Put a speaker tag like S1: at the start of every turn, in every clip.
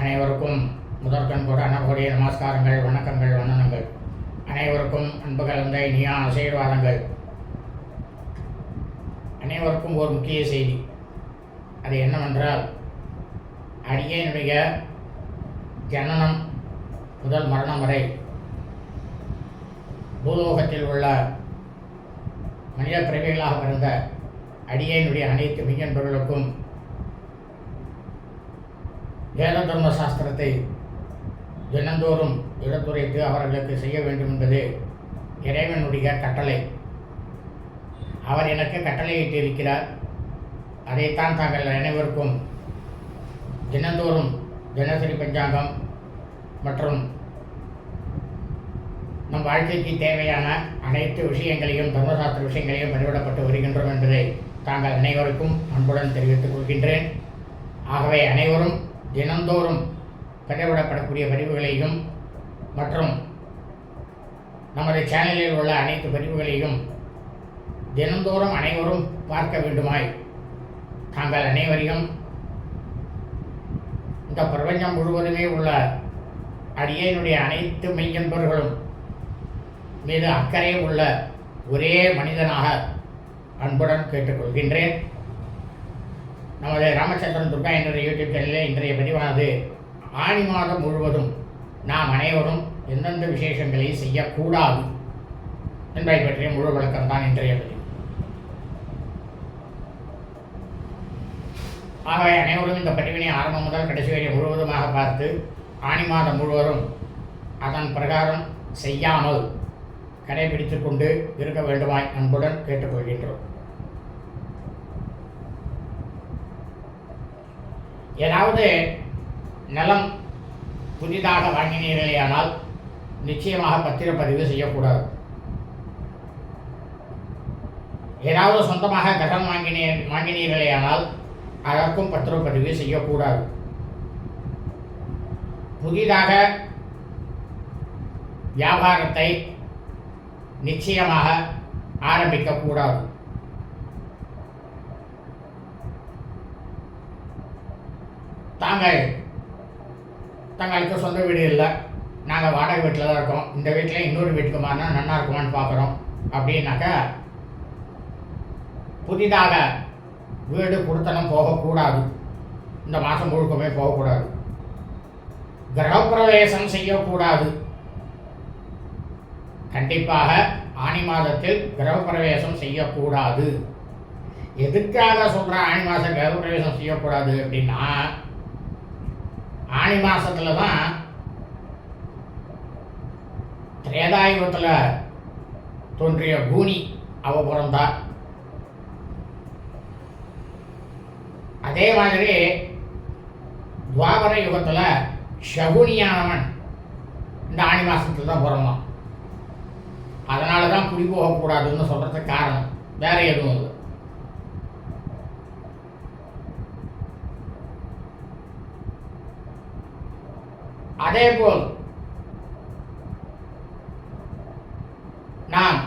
S1: அனைவருக்கும் முதற்கண் கூட அன்னகோடிய நமஸ்காரங்கள் வணக்கங்கள் வண்ணனங்கள் அனைவருக்கும் அன்பு கலந்த இனிய ஆசீர்வாதங்கள். அனைவருக்கும் ஒரு முக்கிய செய்தி. அது என்னவென்றால் அடியனுடைய ஜனனம் முதல் மரணம் வரை. பூலோகத்தில் உள்ள மனித பிறவிகளாக பிறந்த அடியனுடைய அனைத்து மெய்யன்பர்களுக்கும் வேத தர்ம சாஸ்திரத்தை தினந்தோறும் எடுத்துரைத்து அவர்களுக்கு செய்ய வேண்டும் என்பது இறைவனுடைய கட்டளை. அவர் எனக்கு கட்டளையிட்டு இருக்கிறார் அதைத்தான் தாங்கள் அனைவருக்கும் தினந்தோறும் தினசரி பஞ்சாங்கம் மற்றும் நம் வாழ்க்கைக்கு தேவையான அனைத்து விஷயங்களையும் தர்மசாஸ்திர விஷயங்களையும் பதிவிடப்பட்டு வருகின்றோம் என்பதை தாங்கள் அனைவருக்கும் அன்புடன் தெரிவித்துக் கொள்கின்றேன். ஆகவே அனைவரும் தினந்தோறும் பதிவிடப்படக்கூடிய பதிவுகளையும் மற்றும் நமது சேனலில் உள்ள அனைத்து பதிவுகளையும் தினந்தோறும் அனைவரும் பார்க்க வேண்டுமாய் தாங்கள் அனைவரையும் இந்த பிரபஞ்சம் முழுவதுமே உள்ள அடியனுடைய அனைத்து மெய்யன்பர்களும் மீது அக்கறை உள்ள ஒரே மனிதனாக அன்புடன் கேட்டுக்கொள்கின்றேன். நமது ராமச்சந்திரன் துர்கா என்ற யூடியூப் சேனலில் இன்றைய பதிவானது ஆணி மாதம் முழுவதும் நாம் அனைவரும் எந்தெந்த விசேஷங்களை செய்யக்கூடாது என்பதை பற்றிய முழு விளக்கம் தான் இன்றைய பதிவு. ஆகவே அனைவரும் இந்த பதிவினை ஆரம்பம் முதல் கடைசி வரை முழுவதுமாக பார்த்து ஆணி மாதம் முழுவதும் அதன் பிரகாரம் செய்யாமல் கடைபிடித்துக் கொண்டு இருக்க வேண்டுமாய் அன்புடன் கேட்டுக்கொள்கின்றோம். ஏதாவது நிலம் புதிதாக வாங்கினீர்களேயானால் நிச்சயமாக பத்திரப்பதிவு செய்யக்கூடாது. ஏதாவது சொந்தமாக கடன் வாங்கினீ வாங்கினீர்களேயானால் அதற்கும் பத்திரப்பதிவு செய்யக்கூடாது. புதிதாக வியாபாரத்தை நிச்சயமாக ஆரம்பிக்கக்கூடாது. தாங்கள் தங்களுக்கு சொந்த வீடு இல்லை. நாங்கள் வாடகை வீட்டில் தான் இருக்கோம். இந்த வீட்டில் இன்னொரு வீட்டுக்கு மாறினா நல்லா இருக்குமான்னு பார்க்குறோம் அப்படின்னாக்கா புதிதாக வீடு கொடுத்தனம் போகக்கூடாது. இந்த மாதம் முழுக்கமே போகக்கூடாது. கிரகப்பிரவேசம் செய்யக்கூடாது. கண்டிப்பாக ஆணி மாதத்தில் கிரகப்பிரவேசம் செய்யக்கூடாது. எதுக்காக சொல்கிறேன் ஆணி மாதம் கிரகப்பிரவேசம் செய்யக்கூடாது அப்படின்னா ஆணி மாசத்துல தான் திரேதாயுகத்தில் தோன்றிய பூனி அவ பிறந்தார் அதே மாதிரி துவாபர யுகத்தில் ஷகுனியானவன் இந்த ஆணி மாசத்துல தான் பிறந்தான். அதனால தான் குடி போகக்கூடாதுன்னு சொல்கிறதுக்கு காரணம். வேற எதுவும் இல்லை. அதேபோல் நாம்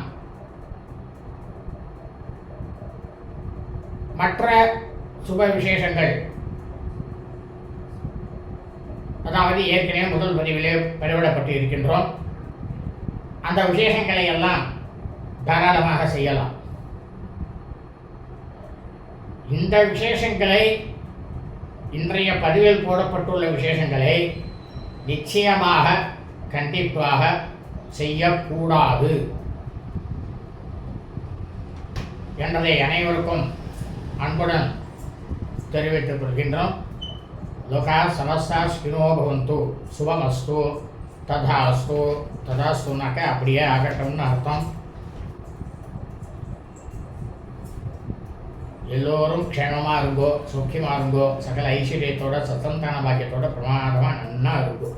S1: மற்ற சுப விசேஷங்கள் அதாவது ஏற்கனவே முதல் பதிவிலே பதிவிடப்பட்டு இருக்கின்றோம் அந்த விசேஷங்களை எல்லாம் தாராளமாக செய்யலாம். இந்த விசேஷங்களை இன்றைய பதிவில் போடப்பட்டுள்ள விசேஷங்களை நிச்சயமாக கண்டிப்பாக செய்யக்கூடாது என்பதை அனைவருக்கும் அன்புடன் தெரிவித்துக் கொள்கின்றோம். லோகா சமஸ்தா ஸ்கினோ பவந்து சுபமஸ்து ததாஸ்து ததாஸ்துனாக்க அப்படியே ஆகட்டும்னு அர்த்தம். எல்லோரும் க்ஷேமமாக இருங்கோ சௌக்கியமாக இருங்கோ சகல ஐஸ்வர்யத்தோட சத்தந்தான பாக்கியத்தோட பிரமாதமாக நன்னா இருக்கும்